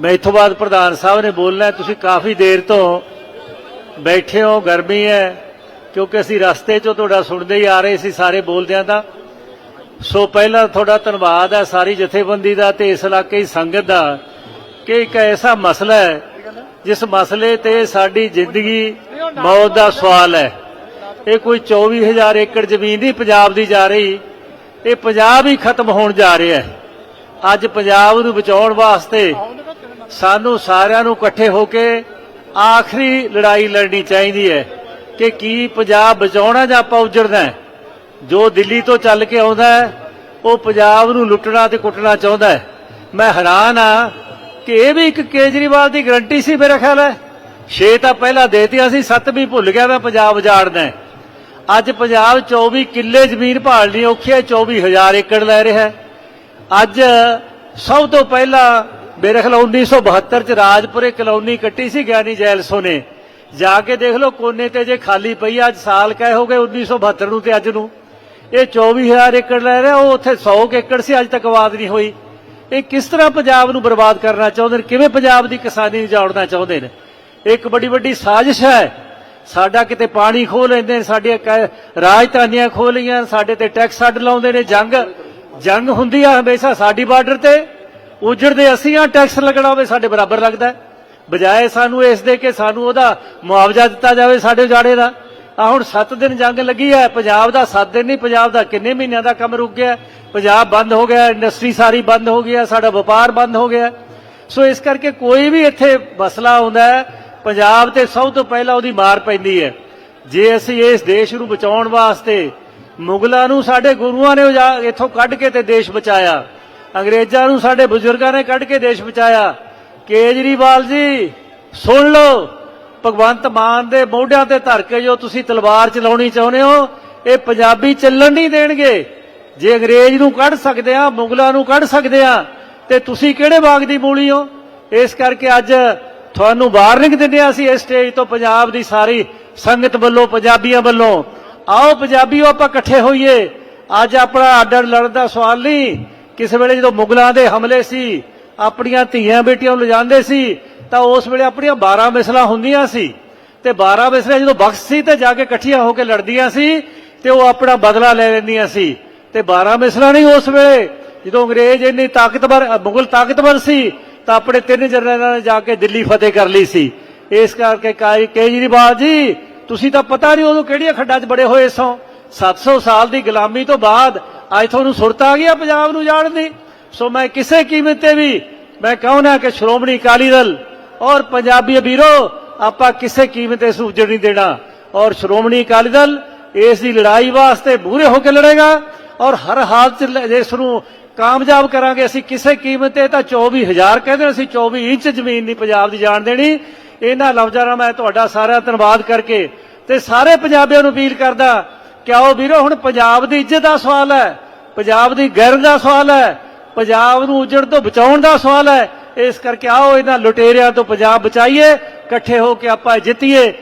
ਮੈਂ ਇਥੋਂ ਬਾਅਦ ਪ੍ਰਧਾਨ ਸਾਹਿਬ ਨੇ ਬੋਲਣਾ ਤੁਸੀਂ ਕਾਫੀ ਦੇਰ ਤੋਂ ਬੈਠੇ ਹੋ, ਗਰਮੀ ਹੈ, ਕਿਉਂਕਿ ਅਸੀਂ ਰਸਤੇ 'ਚੋਂ ਤੁਹਾਡਾ ਸੁਣਦੇ ਹੀ ਆ ਰਹੇ ਸੀ ਸਾਰੇ ਬੋਲਦਿਆਂ ਦਾ। ਸੋ ਪਹਿਲਾਂ ਤੁਹਾਡਾ ਧੰਨਵਾਦ ਹੈ ਸਾਰੀ ਜਥੇਬੰਦੀ ਦਾ ਤੇ ਇਸ ਇਲਾਕੇ ਦੀ ਸੰਗਤ ਦਾ ਕਿ ਇੱਕ ਐਸਾ ਮਸਲਾ ਹੈ, ਜਿਸ ਮਸਲੇ ਤੇ ਸਾਡੀ ਜ਼ਿੰਦਗੀ ਮੌਤ ਦਾ ਸਵਾਲ ਹੈ। ਇਹ ਕੋਈ 24000 ਏਕੜ ਜ਼ਮੀਨ ਨਹੀਂ ਪੰਜਾਬ ਦੀ ਜਾ ਰਹੀ, ਇਹ ਪੰਜਾਬ ਹੀ ਖਤਮ ਹੋਣ ਜਾ ਰਿਹਾ ਹੈ। ਅੱਜ ਪੰਜਾਬ ਨੂੰ ਬਚਾਉਣ ਵਾਸਤੇ ਸਾਨੂੰ ਸਾਰਿਆਂ ਨੂੰ ਇਕੱਠੇ ਹੋ ਕੇ ਆਖਰੀ ਲੜਾਈ ਲੜਨੀ ਚਾਹੀਦੀ ਹੈ ਕਿ ਕੀ ਪੰਜਾਬ ਬਚਾਉਣਾ ਜਾਂ ਆਪਾਂ ਉਜੜਨਾ ਜੋ ਦਿੱਲੀ ਤੋਂ ਚੱਲ ਕੇ ਆਉਂਦਾ ਉਹ ਪੰਜਾਬ ਨੂੰ ਲੁੱਟਣਾ ਤੇ ਕੁੱਟਣਾ ਚਾਹੁੰਦਾ ਹੈ। ਮੈਂ ਹੈਰਾਨ ਆ ਕਿ ਇਹ ਵੀ ਇੱਕ ਕੇਜਰੀਵਾਲ ਦੀ ਗਰੰਟੀ ਸੀ ਮੇਰਾ ਖਿਆਲ ਹੈ। ਛੇ ਤਾਂ ਪਹਿਲਾਂ ਦੇਤੀਆਂ ਸੀ, ਸੱਤ ਵੀ ਭੁੱਲ ਗਿਆ ਮੈਂ ਪੰਜਾਬ ਉਜਾੜਨਾ ਅੱਜ ਪੰਜਾਬ 24 ਕਿੱਲੇ ਜ਼ਮੀਨ ਭਾਲਣੀ ਔਖੀ ਹੈ 24000 ਏਕੜ ਲੈ ਰਿਹਾ ਅੱਜ ਸਭ ਤੋਂ ਪਹਿਲਾਂ ਮੇਰੇ ਖਿਆਲ 1972 ਚ ਰਾਜਪੁਰੇ ਕਲੋਨੀ ਕੱਟੀ ਸੀ ਗਿਆਨੀ ਜੈਲਸੋ ਨੇ ਜਾ ਕੇ ਦੇਖ ਲਓ, ਕੋਨੇ ਤੇ ਜੇ ਖਾਲੀ ਪਈ ਅੱਜ ਸਾਲ ਕਹੇ ਹੋ ਗਏ 1972 ਨੂੰ ਤੇ ਅੱਜ ਨੂੰ। ਇਹ 24000 ਏਕੜ ਲੈ ਰਿਹਾ, ਉਹ ਉੱਥੇ 100 ਕੁ ਏਕੜ ਸੀ, ਅੱਜ ਤੱਕ ਆਬਾਦ ਨਹੀਂ ਹੋਈ। ਇਹ ਕਿਸ ਤਰ੍ਹਾਂ ਪੰਜਾਬ ਨੂੰ ਬਰਬਾਦ ਕਰਨਾ ਚਾਹੁੰਦੇ ਨੇ? ਕਿਵੇਂ ਪੰਜਾਬ ਦੀ ਕਿਸਾਨੀ ਉਜਾੜਨਾ ਚਾਹੁੰਦੇ ਨੇ? ਇਹ ਇੱਕ ਬੜੀ ਵੱਡੀ ਸਾਜ਼ਿਸ਼ ਹੈ, ਸਾਡਾ ਕਿਤੇ ਪਾਣੀ ਖੋਹ ਲੈਂਦੇ ਨੇ, ਸਾਡੀਆਂ ਰਾਜਧਾਨੀਆਂ ਖੋਹ ਲਈਆਂ, ਸਾਡੇ ਤੇ ਟੈਕਸ ਅੱਡ ਲਾਉਂਦੇ ਨੇ, ਜੰਗ ਜੰਗ ਹੁੰਦੀ ਆ ਹਮੇਸ਼ਾ ਸਾਡੀ ਬਾਰਡਰ ਤੇ। ਉਜੜਦੇ ਅਸੀਂ ਆ ਟੈਕਸ ਲੱਗਣਾ ਹੋਵੇ ਸਾਡੇ ਬਰਾਬਰ ਲੱਗਦਾ ਬਜਾਏ ਸਾਨੂੰ ਇਸ ਦੇ ਕਿ ਸਾਨੂੰ ਉਹਦਾ ਮੁਆਵਜ਼ਾ ਦਿੱਤਾ ਜਾਵੇ ਸਾਡੇ ਉਜਾੜੇ ਦਾ। ਆ ਹੁਣ 7 ਦਿਨ ਜੰਗ ਲੱਗੀ ਹੈ, ਪੰਜਾਬ ਦਾ 7 ਦਿਨ ਨਹੀਂ, ਪੰਜਾਬ ਦਾ ਕਿੰਨੇ ਮਹੀਨਿਆਂ ਦਾ ਕੰਮ ਰੁਕ ਗਿਆ ਪੰਜਾਬ ਬੰਦ ਹੋ ਗਿਆ ਇੰਡਸਟਰੀ ਸਾਰੀ ਬੰਦ ਹੋ ਗਈ ਹੈ, ਸਾਡਾ ਵਪਾਰ ਬੰਦ ਹੋ ਗਿਆ ਸੋ ਇਸ ਕਰਕੇ ਕੋਈ ਵੀ ਇੱਥੇ ਮਸਲਾ ਆਉਂਦਾ ਹੈ, ਪੰਜਾਬ ਤੇ ਸਭ ਤੋਂ ਪਹਿਲਾਂ ਉਹਦੀ ਮਾਰ ਪੈਂਦੀ ਹੈ। ਜੇ ਅਸੀਂ ਇਸ ਦੇਸ਼ ਨੂੰ ਬਚਾਉਣ ਵਾਸਤੇ ਮੁਗਲਾਂ ਨੂੰ ਸਾਡੇ ਗੁਰੂਆਂ ਨੇ ਇੱਥੋਂ ਕੱਢ ਕੇ ਤੇ ਦੇਸ਼ ਬਚਾਇਆ ਅੰਗਰੇਜ਼ਾਂ ਨੂੰ ਸਾਡੇ ਬਜ਼ੁਰਗਾਂ ਨੇ ਕੱਢ ਕੇ ਦੇਸ਼ ਬਚਾਇਆ। ਕੇਜਰੀਵਾਲ ਜੀ, ਸੁਣ ਲਓ। ਭਗਵੰਤ ਮਾਨ ਦੇ ਮੋਢਿਆਂ ਤੇ ਧਰ ਕੇ ਜੋ ਤੁਸੀਂ ਤਲਵਾਰ ਚਲਾਉਣੀ ਚਾਹੁੰਦੇ ਹੋ, ਇਹ ਪੰਜਾਬੀ ਚੱਲਣ ਨਹੀਂ ਦੇਣਗੇ। ਜੇ ਅੰਗਰੇਜ਼ ਨੂੰ ਕੱਢ ਸਕਦੇ ਆ ਮੁਗਲਾਂ ਨੂੰ ਕੱਢ ਸਕਦੇ ਆ ਤੇ ਤੁਸੀਂ ਕਿਹੜੇ ਬਾਗ ਦੀ ਮੂਲੀ ਹੋ? ਇਸ ਕਰਕੇ ਅੱਜ ਤੁਹਾਨੂੰ ਵਾਰਨਿੰਗ ਦਿੰਦੇ ਹਾਂ ਅਸੀਂ ਇਸ ਸਟੇਜ ਤੋਂ ਪੰਜਾਬ ਦੀ ਸਾਰੀ ਸੰਗਤ ਵੱਲੋਂ, ਪੰਜਾਬੀਆਂ ਵੱਲੋਂ। ਆਓ ਪੰਜਾਬੀਓ, ਆਪਾਂ ਇਕੱਠੇ ਹੋਈਏ। ਅੱਜ ਆਪਣਾ ਆਡਰ ਲੜਨ ਦਾ ਸਵਾਲ ਨਹੀਂ। ਕਿਸੇ ਵੇਲੇ ਜਦੋਂ ਮੁਗਲਾਂ ਦੇ ਹਮਲੇ ਸੀ, ਆਪਣੀਆਂ ਧੀਆਂ ਬੇਟੀਆਂ ਨੂੰ ਲਿਜਾਂਦੇ ਸੀ, ਤਾਂ ਉਸ ਵੇਲੇ ਆਪਣੀਆਂ 12 ਮਿਸਲਾਂ ਹੁੰਦੀਆਂ ਸੀ। ਤੇ 12 ਮਿਸਲਾਂ ਜਦੋਂ ਬਖਸ਼ ਸੀ, ਤੇ ਜਾ ਕੇ ਇਕੱਠੀਆਂ ਹੋ ਕੇ ਲੜਦੀਆਂ ਸੀ, ਤੇ ਉਹ ਆਪਣਾ ਬਦਲਾ ਲੈ ਲੈਂਦੀਆਂ ਸੀ। ਤੇ 12 ਮਿਸਲਾਂ ਨਹੀਂ ਉਸ ਵੇਲੇ। ਜਦੋਂ ਅੰਗਰੇਜ਼ ਇੰਨੀ ਤਾਕਤਵਰ ਮੁਗਲ ਤਾਕਤਵਰ ਸੀ, ਤਾਂ ਆਪਣੇ ਤਿੰਨ ਜਨਰਲਾਂ ਨੇ ਜਾ ਕੇ ਦਿੱਲੀ ਫਤਿਹ ਕਰ ਲਈ ਸੀ। ਇਸ ਕਰਕੇ ਕੇਜਰੀਵਾਲ ਜੀ, ਤੁਸੀਂ ਤਾਂ ਪਤਾ ਨਹੀਂ ਉਦੋਂ ਕਿਹੜੀਆਂ ਖੱਡਾਂ 'ਚ ਬੜੇ ਹੋਏ ਸੋ। 700 ਸਾਲ ਦੀ ਗੁਲਾਮੀ ਤੋਂ ਬਾਅਦ ਅੱਜ ਤੁਹਾਨੂੰ ਸੁਰਤ ਆ ਗਈ ਆ ਪੰਜਾਬ ਨੂੰ ਜਾਣ ਦੀ। ਸੋ ਮੈਂ ਕਿਸੇ ਕੀਮਤ ਤੇ ਵੀ ਮੈਂ ਕਹਉਣਾ ਕਿ ਸ਼੍ਰੋਮਣੀ ਅਕਾਲੀ ਦਲ ਔਰ ਪੰਜਾਬੀ ਵੀਰੋ, ਆਪਾਂ ਕਿਸੇ ਕੀਮਤ ਤੇ ਇਸ ਨਹੀਂ ਦੇਣਾ। ਔਰ ਸ਼੍ਰੋਮਣੀ ਅਕਾਲੀ ਦਲ ਇਸ ਦੀ ਲੜਾਈ ਵਾਸਤੇ ਮੂਹਰੇ ਹੋ ਕੇ ਲੜੇਗਾ ਔਰ ਹਰ ਹਾਲਤ ਇਸ ਨੂੰ ਕਾਮਯਾਬ ਕਰਾਂਗੇ। ਅਸੀਂ ਕਿਸੇ ਕੀਮਤ ਤੇ ਤਾਂ 24000 ਕਹਿੰਦੇ ਅਸੀਂ 24 ਇੰਚ ਜ਼ਮੀਨ ਨਹੀਂ ਪੰਜਾਬ ਦੀ ਜਾਣ ਦੇਣੀ। ਇਹਨਾਂ ਲਫ਼ਜ਼ਾਂ ਨਾਲ ਮੈਂ ਤੁਹਾਡਾ ਸਾਰਾ ਧੰਨਵਾਦ ਕਰਕੇ ਤੇ ਸਾਰੇ ਪੰਜਾਬੀਆਂ ਨੂੰ ਅਪੀਲ ਕਰਦਾ ਕਿ ਆਓ ਵੀਰੋ, ਹੁਣ ਪੰਜਾਬ ਦੀ ਇੱਜ਼ਤ ਦਾ ਸਵਾਲ ਹੈ, ਪੰਜਾਬ ਦੀ ਗੈਰ ਦਾ ਸਵਾਲ ਹੈ, ਪੰਜਾਬ ਨੂੰ ਉਜੜ ਤੋਂ ਬਚਾਉਣ ਦਾ ਸਵਾਲ ਹੈ। ਇਸ ਕਰਕੇ ਆਓ ਇਹਨਾਂ ਲੁਟੇਰਿਆਂ ਤੋਂ ਪੰਜਾਬ ਬਚਾਈਏ, ਇਕੱਠੇ ਹੋ ਕੇ ਆਪਾਂ ਜਿੱਤੀਏ।